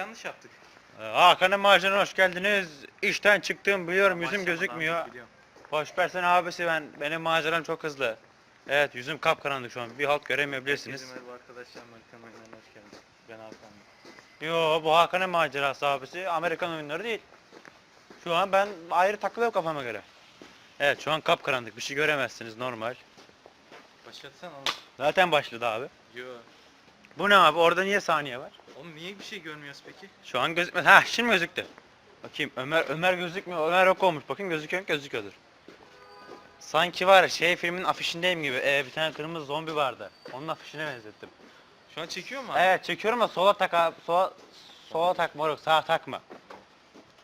Yanlış yaptık. Ee, Hakan'ın maaşına hoş geldiniz. İşten çıktım biliyorum yüzüm gözükmüyor. Boş versene abisi ben benim maceram çok hızlı. Evet yüzüm kapkaranlık şu an. Bir halt göremeyebilirsiniz. Herkese merhaba arkadaşlar. Amerikan oyunlarına hoş geldiniz. Ben Hakan. Yo bu Hakan'ın macerası abisi. Amerikan oyunları değil. Şu an ben ayrı takılıyorum kafama göre. Evet şu an kapkaranlık bir şey göremezsiniz normal. Başlatsana oğlum. Zaten başladı abi. Yo. Bu ne abi orada niye saniye var? Oğlum niye bir şey görmüyoruz peki? Şu an gözükmez. Ha şimdi gözüktü. Bakayım Ömer Ömer gözükmüyor. Ömer yok olmuş. Bakın gözüküyor mu? gözüküyordur. Sanki var ya, şey filmin afişindeyim gibi. Ee, bir tane kırmızı zombi vardı. Onun afişine benzettim. Şu an çekiyor mu abi? Evet çekiyorum da sola tak abi. Sola, sola tak moruk sağa takma.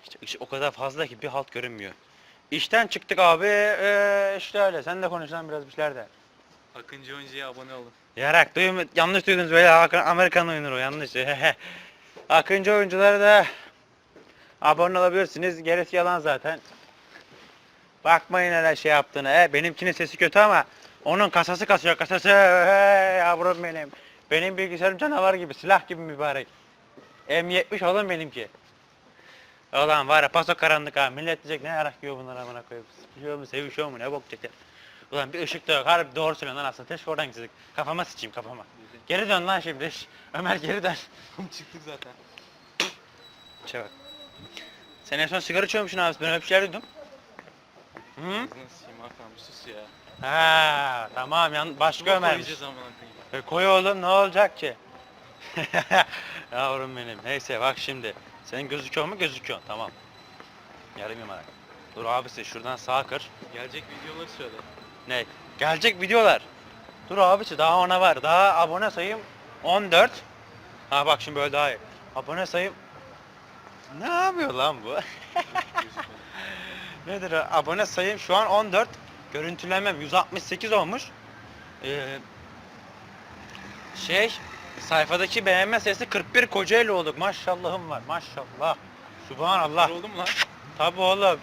İşte ışık o kadar fazla ki bir halt görünmüyor. İşten çıktık abi. Ee, işte öyle. Sen de konuş lan biraz bir şeyler de. Akıncı Oyuncu'ya abone olun. Yarak duyum yanlış duydunuz böyle Hakan- Amerikan oyunları o yanlış. Akıncı oyuncuları da abone olabilirsiniz. Gerisi yalan zaten. Bakmayın hele şey yaptığını. He, benimkinin sesi kötü ama onun kasası kasıyor kasası. Hey, yavrum benim. Benim bilgisayarım canavar gibi silah gibi mübarek. M70 oğlum benimki. Ulan var ya paso karanlık ha. Millet diyecek ne yarak yiyor bunlar amına koyup. Sıkışıyor mu sevişiyor mu ne bok çeker. Ulan bir ışık da yok. Harbi doğru söylüyorsun lan aslında. Keşke oradan gitseydik. Kafama sıçayım kafama. Geri dön lan şimdi. Şş, Ömer geri dön. Çıktık zaten. Şey bak. Sen en son sigara içiyormuşsun abi. Ben öyle bir şeyler duydum. Hı? Ağzını sikeyim Hakan bir sus ya. Ha tamam yan başka koyacağız amına koyayım. E, koy oğlum ne olacak ki? Yavrum benim. Neyse bak şimdi. Senin gözüküyor mu? Gözüküyor. Tamam. Yarım yamalak. Dur abisi şuradan sağa kır. Gelecek videoları söyle. Ne? Gelecek videolar. Dur abisi daha ona var. Daha abone sayım 14. Ha bak şimdi böyle daha iyi. Abone sayım ne yapıyor lan bu? Nedir? Abone sayım şu an 14. Görüntülemem 168 olmuş. Ee, şey sayfadaki beğenme sayısı 41 Kocaeli olduk. Maşallahım var. Maşallah. Subhanallah. Oldu mu lan? Tabi oğlum.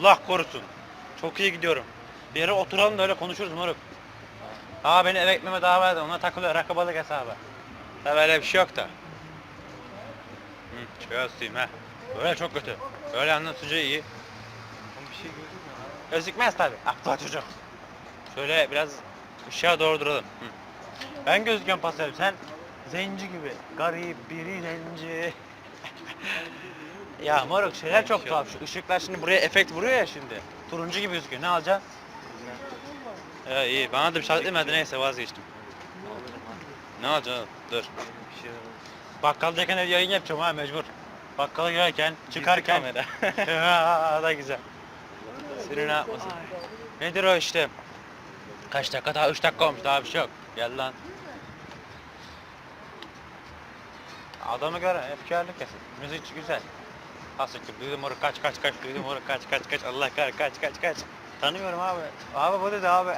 Allah korusun. Çok iyi gidiyorum. Bir yere oturalım da öyle konuşuruz moruk. Aa beni eve gitmeme daha vardı. Ona takılıyor rakabalık hesabı. Tabi öyle bir şey yok da. Hı, şöyle tutayım ha. Böyle çok kötü. Böyle anlatıcı iyi. Oğlum bir şey abi? Gözükmez tabi. Aptal çocuk. Şöyle biraz ışığa doğru duralım. Hı. Ben gözüküyorum pasajım. Sen zenci gibi. Garip biri zenci. ya moruk şeyler çok tuhaf. Şu ışıklar şimdi buraya efekt vuruyor ya şimdi. Turuncu gibi gözüküyor. Ne alacaksın? Ya iyi. Bana da bir şey demedi. Neyse vazgeçtim. Ne alacaksın? Dur. Bakkaldayken ev yayın yapacağım ha mecbur. Bakkala girerken, çıkarken. kamera. Ha, da güzel. Seni ne yapmasın? Nedir o işte? Kaç dakika daha? 3 dakika olmuş daha bir şey yok. Gel lan. Adamı göre efkarlık kesin. Müzik güzel. Hasıktır. Duydum moruk kaç kaç kaç. Duydum moruk kaç kaç kaç. Allah kar kaç kaç kaç. Tanıyorum abi. Abi bu dedi abi.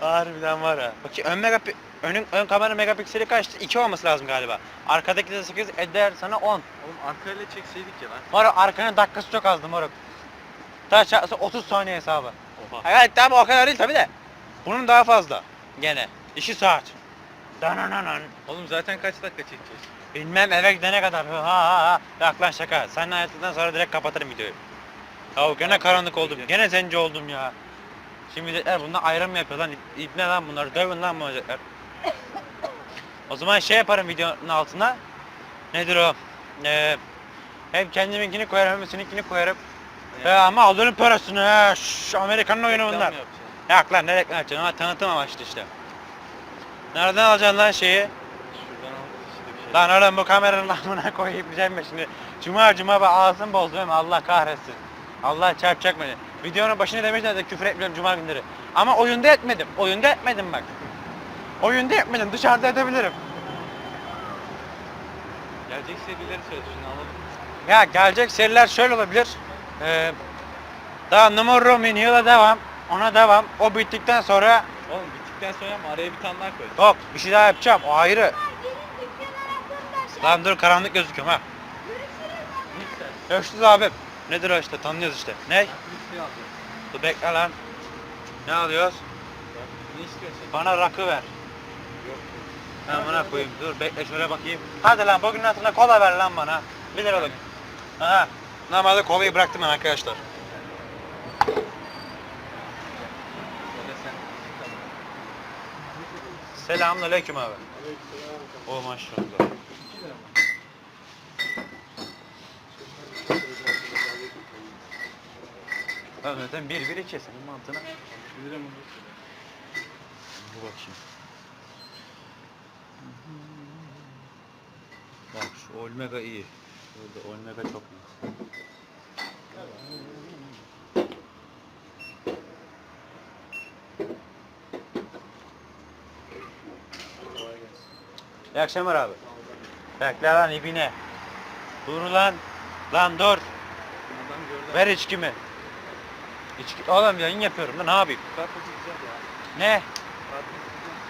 Harbiden var ha. Bakayım ön megapi önün ön kamera megapikseli kaçtı? 2 olması lazım galiba. Arkadaki de 8 eder sana 10. Oğlum arkayla çekseydik ya lan. Moruk arkanın dakikası çok azdı moruk. Taş 30 saniye hesabı. Oha. Evet tamam o kadar değil tabi de. Bunun daha fazla. Gene. 2 saat. Danananan. Oğlum zaten kaç dakika çekeceğiz? Bilmem eve gidene kadar. Ha ha ha. Yok lan şaka. Seninle ayrıldıktan sonra direkt kapatırım videoyu. Ya gene karanlık oldum. Gene zenci oldum ya. Şimdi milletler bundan ayrım yapıyor lan? İb- İbne lan bunlar. Dövün lan bu milletler. O zaman şey yaparım videonun altına. Nedir o? Ee, hem kendiminkini koyarım hem seninkini koyarım. He ama alırım parasını he. Amerikan'ın oyunu Reklam bunlar. mı lan ne reklam yapacaksın ama tanıtım amaçlı işte. Nereden alacaksın lan şeyi? Şuradan al işte şey. Lan oğlum bu kameranın amına koyayım diyeceğim ben şimdi. Cuma cuma ben ağzım bozuyorum Allah kahretsin. Allah çarpacak beni. Videonun başına demişler de küfür etmiyorum cuma günleri. Ama oyunda etmedim. Oyunda etmedim bak. Oyunda etmedim. Dışarıda edebilirim. Gelecek serileri söyle şunu alalım. Ya gelecek seriler şöyle olabilir. Ee, daha numara Minio'la devam. Ona devam. O bittikten sonra Oğlum bittikten sonra mı araya bir tane daha koy. yok bir şey daha yapacağım. O ayrı. Lan dur karanlık gözüküyorum ha. Görüşürüz abim. Nedir o işte tanıyoruz işte. Ne? şey. Dur bekle lan. Ne alıyoruz? Ne istiyorsun? Bana rakı ver. Yok. Ben buna koyayım. Dur bekle şöyle bakayım. Hadi lan bugün altına kola ver lan bana. 1 liralık. Aha. Normalde kolayı bıraktım ben arkadaşlar. Öyle sen. Selamünaleyküm abi. O maşallah. Zaten bir bir iki senin mantığına. Bilirim mi? Dur bakayım. Bak şu Olmega iyi. Burada Olmega çok iyi. İyi akşamlar abi. Bekle lan ibine. Dur lan. Lan dur. Ver içkimi. İçki... Oğlum yayın yapıyorum lan ne yapayım? Ne?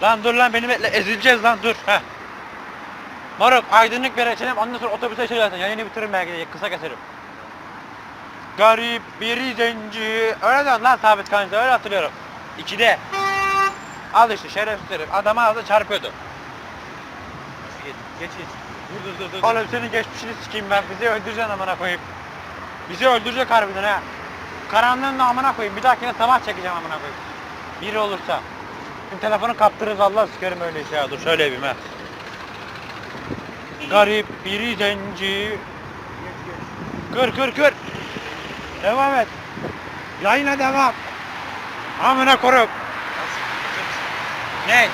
Lan dur lan beni bekle ezileceğiz lan dur. Heh. Moruk aydınlık bir açalım ondan sonra otobüse geçelim. Yayını bitiririm belki de kısa keserim. Garip bir zenci. Öyle diyorsun lan sabit kanka öyle hatırlıyorum. İkide. Al işte şerefsizlerim. Adama aldı çarpıyordu. Geç geç. Dur dur dur dur. Oğlum senin geçmişini sikeyim ben. Bizi öldüreceksin amına koyayım. Bizi öldürecek harbiden ha. Karanlığın da amına koyayım. Bir dahakine sabah çekeceğim amına koyayım. Biri olursa. Şimdi telefonu kaptırırız Allah sikerim öyle şey ya. Dur şöyle yapayım ha. Garip bir zenci. Kır kır kır. Devam et. Yayına devam. Amına koyayım. Ne?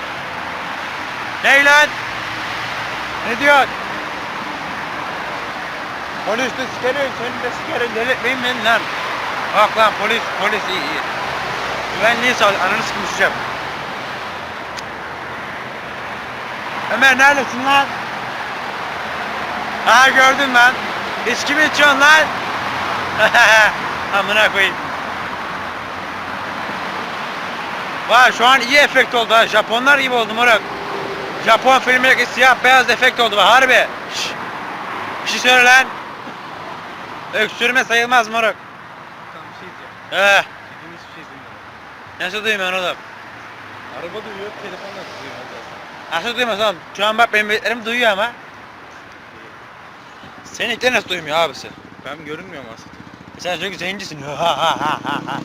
Ne lan? Ne diyorsun? Polis de sikerim, seni de sikerim, delirtmeyin beni lan. Bak lan polis, polis iyi iyi. Güvenliği sağ ananı sıkmışacağım. Ömer neredesin lan? Ha gördün lan. İçki mi içiyorsun lan? Amına koyayım. Vay şu an iyi efekt oldu ha. Japonlar gibi oldu moruk. Japon filmindeki siyah beyaz efekt oldu bak harbi. Şşş. Bir şey söyle lan. Öksürme sayılmaz moruk. Tamam bir şey diyeceğim. Eh. Dediğin hiçbir şey duymuyorum. Nasıl duymuyorsun oğlum? Araba duyuyor, telefon da duyuyor zaten. Nasıl duymuyorsun oğlum? Şu an bak benim bildiklerim duyuyor ama. Seninkiler nasıl duymuyor abisi? Ben görünmüyorum aslında. Sen çünkü zencisin. Ha ha ha ha ha.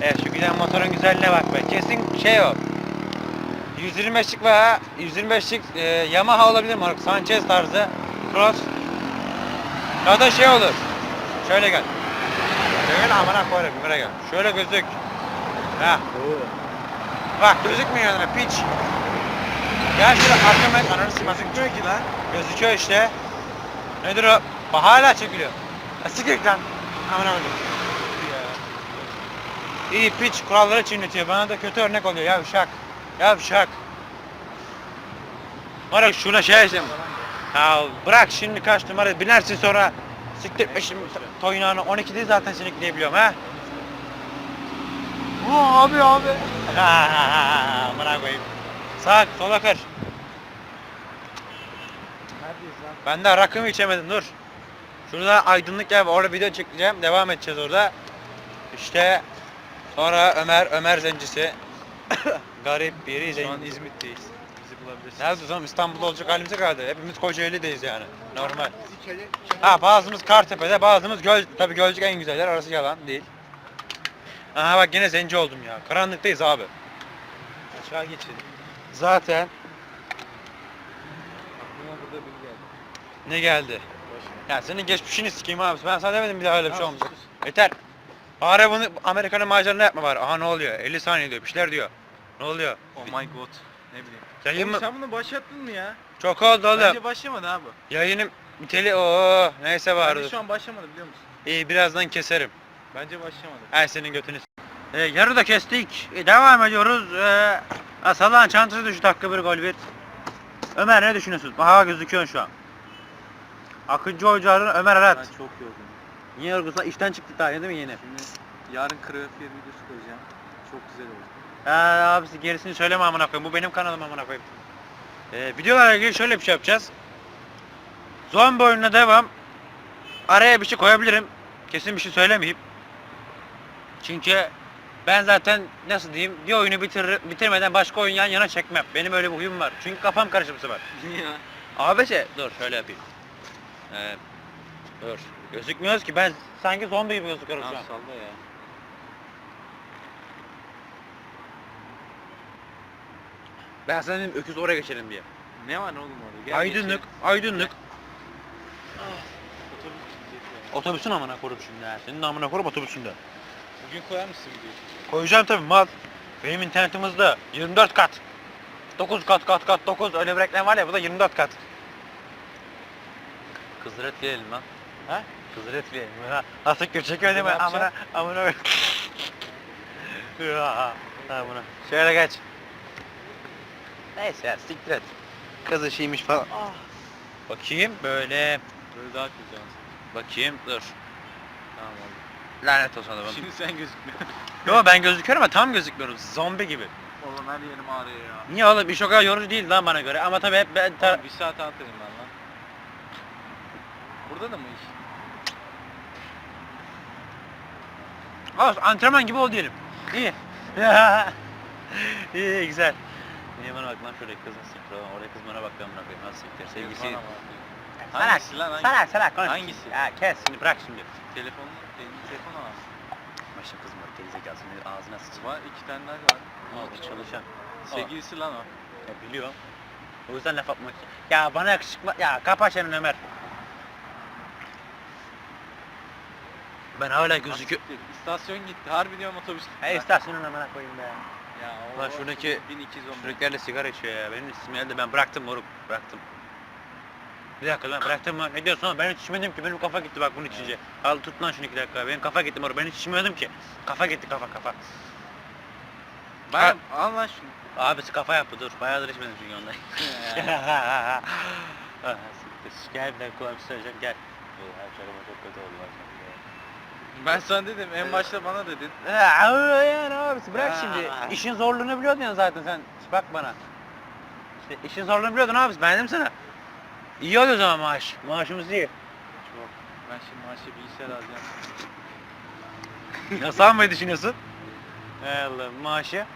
Evet şu giden motorun güzelliğine bak be. Kesin şey o. 125'lik veya 125'lik e, Yamaha olabilir mi? Sanchez tarzı. Cross. Ya da şey olur. Şöyle gel. Şöyle amına koyarım buraya gel. Şöyle gözük. Ha. Bak gözükmüyor yanına piç. Gel şöyle arkama et ananı sıkmasın. Gözükmüyor ki lan. Gözüküyor işte. Nedir o? Bak hala çekiliyor. Ha, Sikik lan. Aman aman. İyi piç kuralları çiğnetiyor. Bana da kötü örnek oluyor. Yavşak. Yavşak. Bırak şuna şey işte. Ya bırak şimdi kaç numara binersin sonra siktir şimdi toynağını 12 değil zaten seni diyebiliyorum ha. Aa, abi abi. Bırak koyayım. Sağ sola kır. Ben de rakımı içemedim dur. Şurada aydınlık yer var orada video çekeceğim devam edeceğiz orada. İşte sonra Ömer Ömer zencisi. Garip biri Şu an. İzmit'teyiz. Bizi bulabilirsin. Nerede oğlum İstanbul'da olacak halimize kaldı. Hepimiz Kocaeli'deyiz yani. Normal. Ha bazımız Kartepe'de bazımız Göl tabii Gölcük en güzeller orası yalan değil. Aha bak yine zenci oldum ya. Karanlıktayız abi. Aşağı geçelim. Zaten Aklıma burada biri geldi. ne geldi? Ya senin geçmişini sikeyim abi. Ben sana demedim bir daha öyle bir şey Tamam, olmayacak. sus. Yeter. Bari bunu Amerika'nın macerını yapma var. Aha ne oluyor? 50 saniye diyor. Bir şeyler diyor. Ne oluyor? Oh my god. Ne bileyim. Yayın Oğlum mı? sen bunu başlattın mı ya? Çok oldu oğlum. Bence başlamadı abi. Yayınım biteli o neyse Bence vardı. şu an başlamadı biliyor musun? İyi birazdan keserim. Bence başlamadı. Ay senin götünü. s- Ee, yarı da kestik. E, devam ediyoruz. Ee, ha, Salah'ın çantası düştü dakika bir gol bir. Ömer ne düşünüyorsun? Hava gözüküyor şu an. Akıncı oyuncuların Ömer Arat. Ben çok yorgunum. Niye yorgunsun? İşten çıktık daha yeni mi yeni? Şimdi yarın kronofiyer videosu koyacağım. Çok güzel oldu. Ee, abisi gerisini söyleme amına koyayım. Bu benim kanalım amına koyayım. Ee, videolarla ilgili şöyle bir şey yapacağız. Zombi oyununa devam. Araya bir şey koyabilirim. Kesin bir şey söylemeyeyim. Çünkü ben zaten nasıl diyeyim bir oyunu bitir, bitirmeden başka oyun yan yana çekmem. Benim öyle bir huyum var. Çünkü kafam karışır bu sefer. Abi şey dur şöyle yapayım. Ee, dur. Gözükmüyoruz ki ben sanki zombi gibi gözüküyorum şu an. salla ya. Ben sana dedim öküz oraya geçelim diye. Ne var oğlum orada? Gel aydınlık, geçelim. aydınlık. Otobüs gidecek ya. Otobüsün amına koyup şimdi ya. Senin amına koyup otobüsünde. Bugün koyar mısın videoyu? Koyacağım tabii mal. Benim internetim hızlı. 24 kat. 9 kat kat kat 9 öyle bir reklam var ya bu da 24 kat. Kızdır etleyelim lan. Ha? Kızdır etleyelim. Ha, Nasıl çekiyor değil mi? Ne Amına amına. Amına. Şöyle geç. Neyse ya siktir et. Kız işiymiş falan. Bakayım böyle. Böyle daha aslında. Bakayım dur. Tamam oldu. Lanet olsun adamım. Şimdi sen gözükmüyorsun. Yo ben gözüküyorum ama tam gözükmüyorum. Zombi gibi. Oğlum her yerim ağrıyor ya. Niye oğlum iş o kadar yorucu değil lan bana göre ama tabii hep ben tar- Oğlum bir saat anlatayım ben lan. Burada da mı iş? Olsun, antrenman gibi ol diyelim. İyi, iyi güzel. Niye bana bak lan şöyle kızın siktir olan oraya kız bana bak ben bana koyayım nasıl siktir sevgisi. Telefona bak. Salak, Hangisi lan hangisi? salak salak konuş. Hangisi? Ya kes şimdi bırak şimdi. Telefonun, elin telefonu var. Başım kızma gerizekalı senin ağzına sıçma. Var iki tane daha var. Oldu çalışan. Sevgilisi lan o. Ya biliyorum. O yüzden laf atmak Ya bana yakışıklı ya kapa çeneni Ömer. Ben hala. Asiktir, İstasyon gitti. Harbi diyorum otobüs gitti. Hey lan. istasyonun amına koyayım be. Ya o Lan şuradaki 1210. Çocuklarla sigara içiyor ya. Benim ismim geldi ben bıraktım moruk bıraktım. Bir dakika lan bıraktım mı? Ne diyorsun oğlum? Ben hiç içmedim ki. Benim kafa gitti bak bunun içince. Al tut lan şunu iki dakika. Benim kafa gitti moruk. Ben hiç içmiyordum ki. Kafa gitti kafa kafa. Ben al lan şunu. Abisi kafa yaptı dur. Bayağıdır içmedim çünkü ondan. Ya. Ah, siktir. Gel bir dakika kulağım söyleyeceğim gel. Her şakama çok kötü oldu bak. Ben sana dedim en başta bana dedin. Ya yani abisi bırak şimdi. İşin zorluğunu biliyordun ya zaten sen. Bak bana. İşte işin zorluğunu biliyordun abisi. Ben dedim sana. İyi oluyor o zaman maaş. Maaşımız iyi. Çok. Ben şimdi maaşı bilgisayar alacağım. Nasıl almayı düşünüyorsun? Ey Allah maaşı.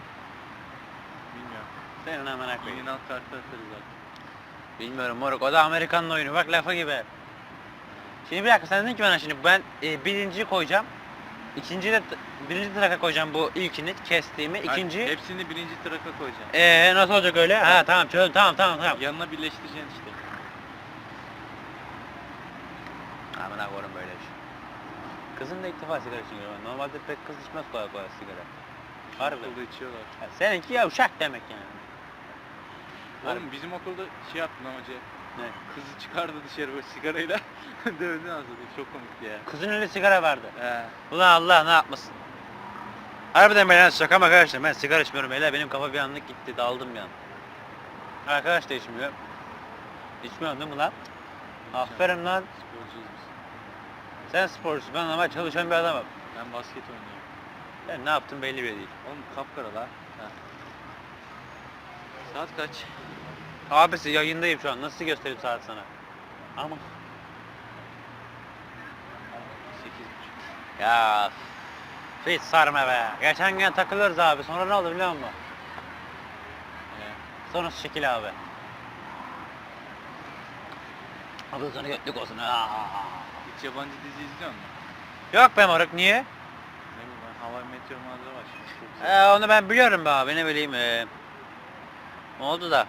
Bilmiyorum. Senin hemen koyayım. Yeni alt kartı atarız zaten. Bilmiyorum moruk o da Amerikan'ın oyunu bak lafa gibi. Şimdi bir dakika sen dedin ki bana şimdi ben e, birinciyi koyacağım. İkinci de birinci traka koyacağım bu ilkini kestiğimi. Hayır, ikinci Hepsini birinci traka koyacaksın. Ee nasıl olacak öyle? Ha tamam çözdüm tamam tamam tamam. Yanına birleştireceksin işte. Aman koyarım böyle bir şey. Kızın da ilk defa sigara içiyor. Normalde pek kız içmez kolay kolay sigara. Harbi. Okulda içiyorlar. Ha, seninki yavşak demek yani. Oğlum bizim okulda şey yaptın ama hoca. Ne? Kızı çıkardı dışarı böyle sigarayla. Dövdü anasını. Çok komikti ya. Kızın öyle sigara vardı. He. Ulan Allah ne yapmasın. Harbiden ben şaka mı arkadaşlar ben sigara içmiyorum beyler benim kafa bir anlık gitti daldım bir an. Arkadaş da içmiyor. İçmiyorsun değil mi lan? Aferin lan. Sporcuyuz biz. Sen sporcusun ben ama çalışan bir adamım. Ben basket oynuyorum. Ben ne yaptım belli bile değil. Oğlum kapkara lan. Ha. Saat kaç? Abisi yayındayım şu an nasıl göstereyim saat sana? Ama 8.30. ya hiç sarma be. Geçen gün takılırız abi sonra ne oldu biliyor musun? He. Sonra şekil abi. Abi sana götlük olsun. Aa. Hiç yabancı dizi izliyor musun? Yok be moruk niye? Ne bileyim ben Hawaii Meteor. Çok güzel. Ee, onu ben biliyorum be abi ne bileyim. Ee, ne oldu da?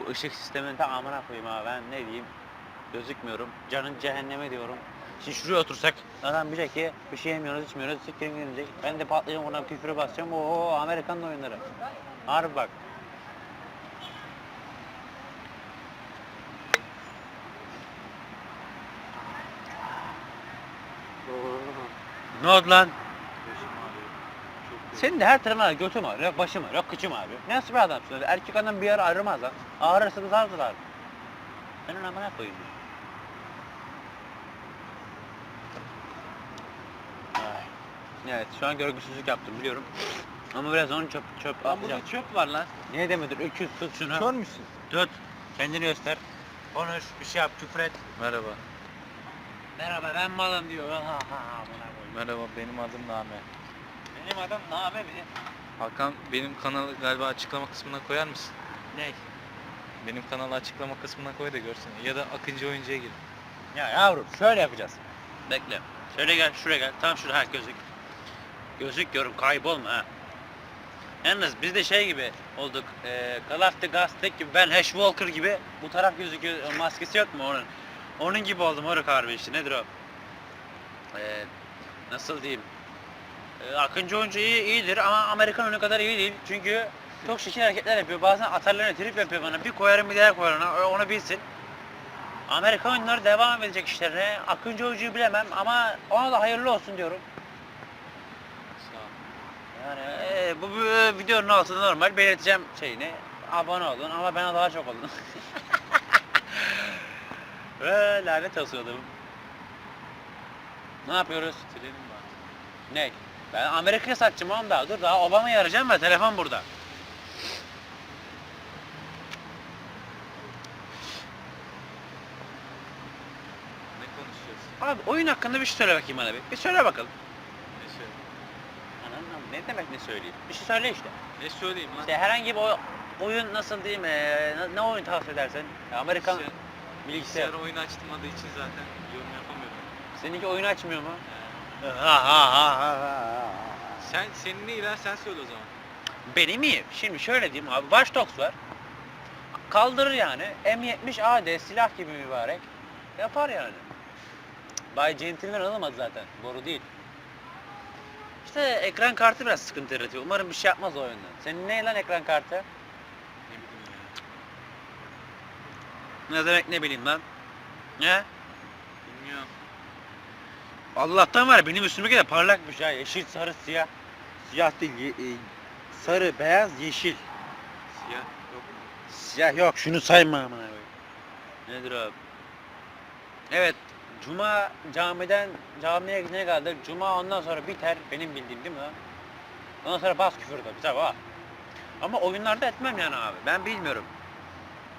Bu ışık sistemini tam amına koyayım abi ben ne diyeyim. Gözükmüyorum. Canın cehenneme diyorum. Şimdi şuraya otursak adam diyecek ki bir şey yemiyoruz içmiyoruz siktirin gelecek. Ben de patlayacağım ona küfürü basacağım. Oo Amerikan oyunları. Harbi bak. Ne oldu lan? Senin de her tarafına götüm ağrıyor, yok başım ağrıyor, yok kıçım ağrıyor. Ne nasıl bir adamsın öyle? Erkek adam bir yer ağrımaz lan. Ağrırsa da zardır abi. Senin amına koyayım. Ay. Evet, şu an görgüsüzlük yaptım biliyorum. Ama biraz onu çöp çöp Lan atacağım. burada çöp var lan. Niye demedin? Öküz tut şunu. Kör müsün? Tut. Kendini göster. Konuş, bir şey yap, küfür et. Merhaba. Merhaba ben malım diyor. Ha ha ha amına koyayım. Merhaba benim adım Name. Benim adım Name mi? Hakan benim kanalı galiba açıklama kısmına koyar mısın? Ne? Benim kanalı açıklama kısmına koy da görsün. Ya da Akıncı Oyuncu'ya gir. Ya yavrum şöyle yapacağız. Bekle. Şöyle gel şuraya gel. Tam şuraya ha gözük. Gözük diyorum kaybolma ha. Yalnız biz de şey gibi olduk. E, Call of the Ghost gibi ben Hash Walker gibi bu taraf gözüküyor. Maskesi yok mu onun? Onun gibi oldum oruk harbi işte. Nedir o? E, nasıl diyeyim? E, Akıncı oyuncu iyi, iyidir ama Amerikan oyunu kadar iyi değil. Çünkü çok şekil hareketler yapıyor. Bazen atarlarına trip yapıyor bana. Bir koyarım bir daha koyarım. ona, Onu bilsin. Amerikan oyunları devam edecek işlerine. Akıncı oyuncuyu bilemem ama ona da hayırlı olsun diyorum. Yani e, bu, bu videonun altında normal belirteceğim şeyini. Abone olun ama bana daha çok olun. Ve lanet olsun adamım. Ne yapıyoruz? Trenim var. Ne? Ben Amerika'ya satacağım oğlum daha. Dur daha Obama'yı arayacağım ve telefon burada. Ne konuşacağız? Abi oyun hakkında bir şey söyle bakayım bana bir. Bir söyle bakalım. Ne söyle? Anam ne demek ne söyleyeyim? Bir şey söyle işte. Ne söyleyeyim lan? İşte herhangi bir oy- oyun nasıl diyeyim eee, ne, ne oyun tavsiye edersen? Amerikan Bilgisayar- bilgisayar. Bilgisayar oyunu açtırmadığı için zaten yorum yapamıyorum. Seninki oyun açmıyor mu? Ee, Sen senin ne iler sen söyle o zaman. Benim iyi. Şimdi şöyle diyeyim abi. Watch var. Kaldırır yani. M70 AD silah gibi mübarek. Yapar yani. Bay Gentleman alamadı zaten. Boru değil. İşte ekran kartı biraz sıkıntı yaratıyor. Umarım bir şey yapmaz o oyundan. Senin ne lan ekran kartı? Ne bileyim ya. Ne demek ne bileyim lan. Ne? Bilmiyorum. Allah'tan var ya, benim üstümdeki de parlakmış ha. Yeşil, sarı, siyah. Siyah değil. ye- e, sarı, beyaz, yeşil. Siyah yok? Siyah yok. Şunu sayma amına koyayım. Nedir o? Evet. Cuma camiden camiye gidene kadar Cuma ondan sonra biter. Benim bildiğim değil mi lan? Ondan sonra bas küfür tabii tabii ha. Ama oyunlarda etmem yani abi. Ben bilmiyorum.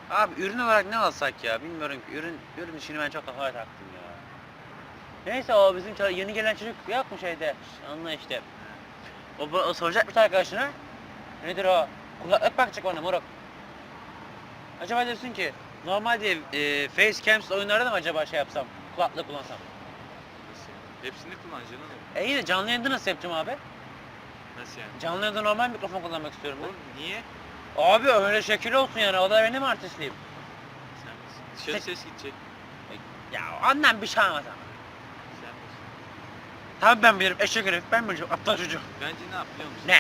Abi ürün olarak ne alsak ya? Bilmiyorum ki. Ürün, ürün işini ben çok kafaya taktım ya. Neyse o bizim yeni gelen çocuk yok mu şeyde? Anla işte. O, o soracakmış arkadaşına. Nedir o? Kulaklık bakacak ona moruk. Acaba diyorsun ki normalde e, Facecam oyunlarda da mı acaba şey yapsam? Kulaklık kullansam. Nasıl yani? Hepsini kullanacaksın oğlum. E iyi de canlı yayında nasıl yapacağım abi? Nasıl yani? Canlı yayında normal mikrofon kullanmak istiyorum Oğlum niye? ben. Abi öyle şekil olsun yani o da benim artistliğim. Sen misin? Dışarı ses gidecek. Ya ondan bir şey misin? Tabii ben bilirim eşek herif ben bilirim aptal çocuk. Bence ne yap biliyor musun? Ne?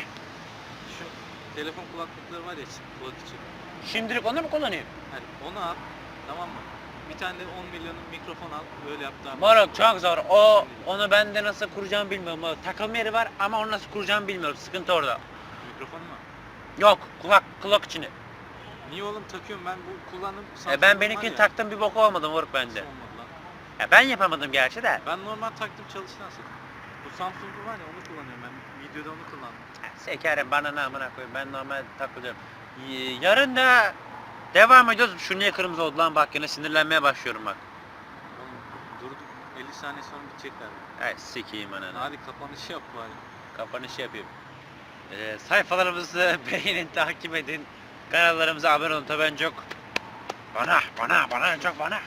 Şu telefon kulaklıkları var ya kulak içi. Şimdilik onu mu kullanayım? Hani onu al. Tamam mı? Bir tane de 10 milyonun mikrofon al. Böyle yap tamam. Moruk çok zor. O onu ben de nasıl kuracağımı bilmiyorum. O takılma yeri var ama onu nasıl kuracağımı bilmiyorum. Sıkıntı orada. Mikrofon mu? Yok kulak kulak içini. Niye oğlum takıyorum ben bu kullanım E ben benimkini taktım bir boku olmadı moruk bende. olmadı lan? Ya ben yapamadım gerçi de. Ben normal taktım çalıştı nasıl? Bu Samsung'un var ya onu kullanıyorum ben. Videoda onu kullandım. Sekerim bana ne amına koyayım ben normal takılıyorum. Y- Yarın da devam ediyoruz. Şu niye kırmızı oldu lan bak yine sinirlenmeye başlıyorum bak. Oğlum durduk 50 saniye sonra bitecekler. Ay sikeyim ananı. Hadi kapanışı yap bari. Kapanış yapayım. Ee, sayfalarımızı beğenin, takip edin. Kanallarımıza abone olun tabii çok. Bana, bana, bana çok bana.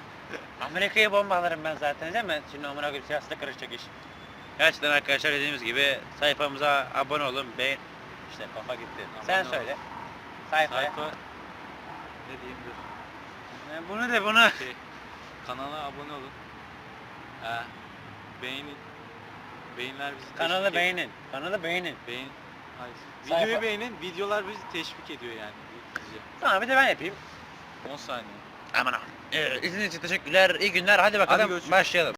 Amerika'yı bombalarım ben zaten değil mi? Şimdi amına koyayım siyasete karışacak iş. Gerçekten arkadaşlar dediğimiz gibi sayfamıza abone olun, beğen... İşte kafa gitti. Sen Abone ol. söyle. Sayfaya. Sayfa ne diyeyim dur. Ee, Bunu de bunu. Şey, kanala abone olun. Ee, beğenin. Beğeniler bizi teşvik Kanalı ediyor. beğenin. Kanalı beğenin. Beğen. Hayır. Sayfa- Videoyu beğenin. Videolar bizi teşvik ediyor yani. Tamam bir de ben yapayım. 10 saniye. Aman ha. Ee, izlediğiniz için teşekkürler. İyi günler. Hadi bakalım görüşürüz. başlayalım.